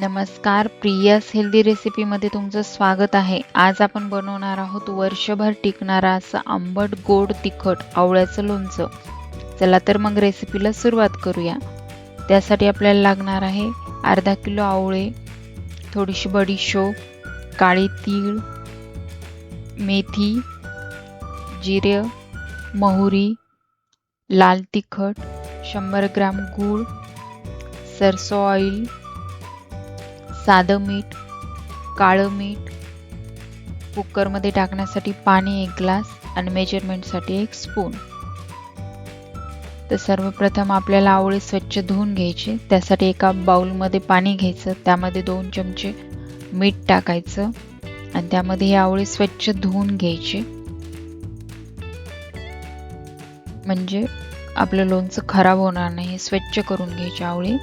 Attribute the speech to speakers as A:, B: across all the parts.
A: नमस्कार प्रियास हेल्दी रेसिपीमध्ये तुमचं स्वागत आहे. आज आपण बनवणार आहोत वर्षभर टिकणारा असं आंबट गोड तिखट आवळ्याचं लोणचं. चला तर मग रेसिपीला सुरुवात करूया. त्यासाठी आपल्याला लागणार आहे अर्धा किलो आवळे थोडीशी बडीशोप काळी तीळ मेथी जिरे मोहरी लाल तिखट शंभर ग्राम गूळ सरसो ऑइल साधं मीठ काळं मीठ कुकरमध्ये टाकण्यासाठी पाणी एक ग्लास आणि मेजरमेंटसाठी एक स्पून तर सर्वप्रथम आपल्याला आवळे स्वच्छ धुवून घ्यायचे. त्यासाठी एका बाउलमध्ये पाणी घ्यायचं. त्यामध्ये दोन चमचे मीठ टाकायचं आणि त्यामध्ये हे आवळे स्वच्छ धुवून घ्यायचे. म्हणजे आपलं लोणचं खराब होणार नाही. हे स्वच्छ करून घ्यायचे आवळे.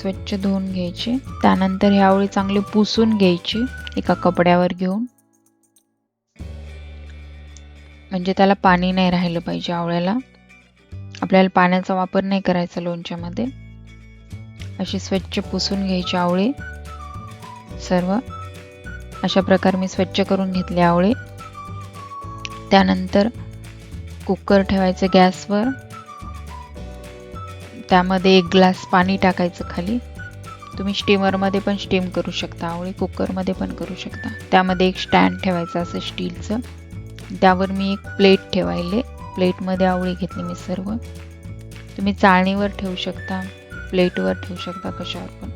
A: स्वच्छ धुवून घ्यायचे. त्यानंतर ह्या आवळी चांगले पुसून घ्यायचे. एका कपड्यावर घेऊन. म्हणजे त्याला पाणी नाही राहिलं पाहिजे आवळ्याला. आपल्याला पाण्याचा वापर नाही करायचा लोणच्यामध्ये. अशी स्वच्छ पुसून घ्यायची आवळे. सर्व. अशा प्रकारे मी स्वच्छ करून घेतले आवळे. त्यानंतर कुकर ठेवायचं गॅसवर. त्यामध्ये एक ग्लास पाणी टाकायचं खाली. तुम्ही स्टीमरमध्ये पण स्टीम करू शकता आवळी कुकरमध्ये पण करू शकता. त्यामध्ये एक स्टँड ठेवायचं असं स्टीलचं त्यावर मी एक प्लेट ठेवायले. प्लेटमध्ये आवळी घेतली मी सर्व. तुम्ही चाळणीवर ठेवू शकता प्लेटवर ठेवू शकता कशावर पण.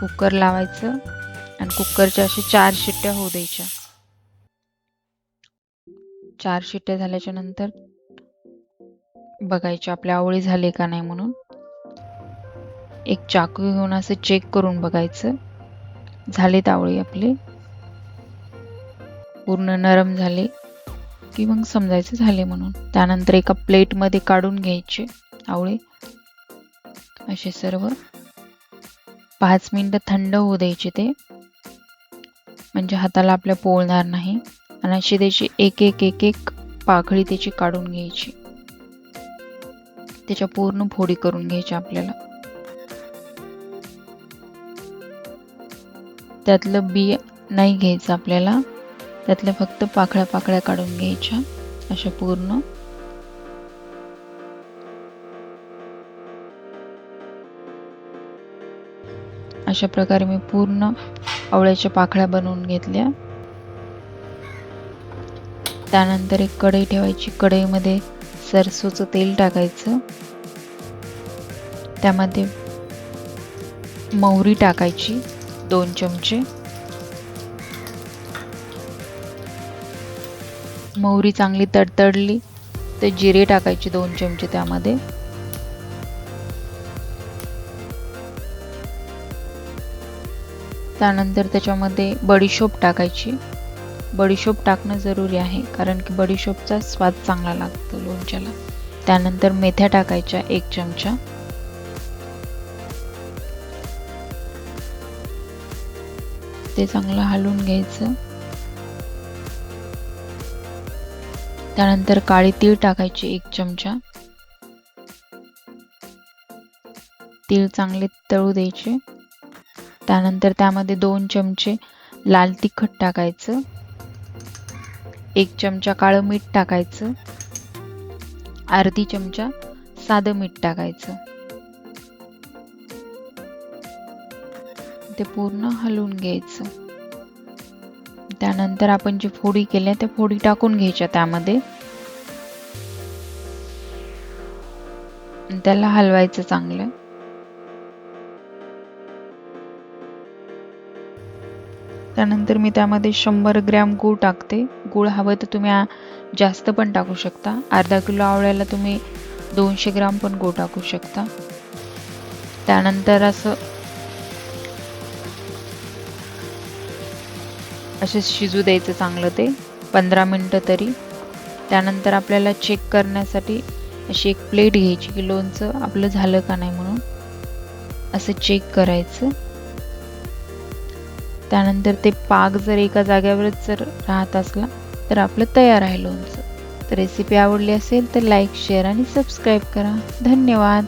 A: कुकर लावायचं आणि कुकरच्या असे चार शिट्ट्या होऊ द्यायच्या. चार शिट्ट्या झाल्याच्यानंतर बघायचे आपल्या आवळी झाले का नाही म्हणून. एक चाकू घेऊन असं चेक करून बघायचं. झालेत आवळी आपले. पूर्ण नरम झाले की मग समजायचं झाले म्हणून. त्यानंतर एका प्लेटमध्ये काढून घ्यायचे आवळे असे सर्व. पाच मिनिटं थंड होऊ द्यायचे ते. म्हणजे हाताला आपल्या पोळणार नाही. आणि अशी त्याची एक एक एक एक पाकळी त्याची काढून घ्यायची. त्याच्या पूर्ण फोडी करून घ्यायच्या आपल्याला. त्यातलं बी नाही घ्यायचं आपल्याला. त्यातल्या फक्त पाकळ्या पाकळ्या काढून घ्यायच्या. अशा पूर्ण. अशा प्रकारे मी पूर्ण आवळ्याच्या पाकळ्या बनवून घेतल्या. त्यानंतर एक कढई ठेवायची. कढईमध्ये सरसोचं तेल टाकायचं. त्यामध्ये मोहरी टाकायची दोन चमचे. मोहरी चांगली तडतडली तर जिरे टाकायचे दोन चमचे त्यामध्ये. त्यानंतर त्याच्यामध्ये बडीशोप टाकायची. बडीशोप टाकणं जरुरी आहे कारण की बडीशोपचा स्वाद चांगला लागतो लोणच्याला. त्यानंतर मेथ्या टाकायच्या एक चमचा. ते चांगलं हलवून घ्यायचं. त्यानंतर काळी तीळ टाकायची एक चमचा. तीळ चांगले तळू द्यायचे. त्यानंतर त्यामध्ये दोन चमचे लाल तिखट टाकायचं. एक चमचा काळं मीठ टाकायचं. अर्धी चमचा साधं मीठ टाकायचं. ते पूर्ण हलवून घ्यायचं. त्यानंतर आपण जी फोडी केल्या त्या फोडी टाकून घ्यायच्या त्यामध्ये. त्याला हलवायचं चांगलं. त्यानंतर मी त्यामध्ये शंभर ग्रॅम गूळ टाकते. गूळ हवं तर तुम्ही जास्त पण टाकू शकता. अर्धा किलो आवळ्याला तुम्ही दोनशे ग्राम पण गूळ टाकू शकता. त्यानंतर असं असं शिजू द्यायचं चांगलं ते पंधरा मिनटं तरी. त्यानंतर आपल्याला चेक करण्यासाठी अशी एक प्लेट घ्यायची की लोणचं आपलं झालं का नाही म्हणून. असं चेक करायचं. त्यानंतर ते पाक जर एका जाग्यावरच जर राहत असला तर आपलं तयार आहे लोणचं. तर रेसिपी आवडली असेल तर लाईक शेअर आणि सबस्क्राईब करा. धन्यवाद.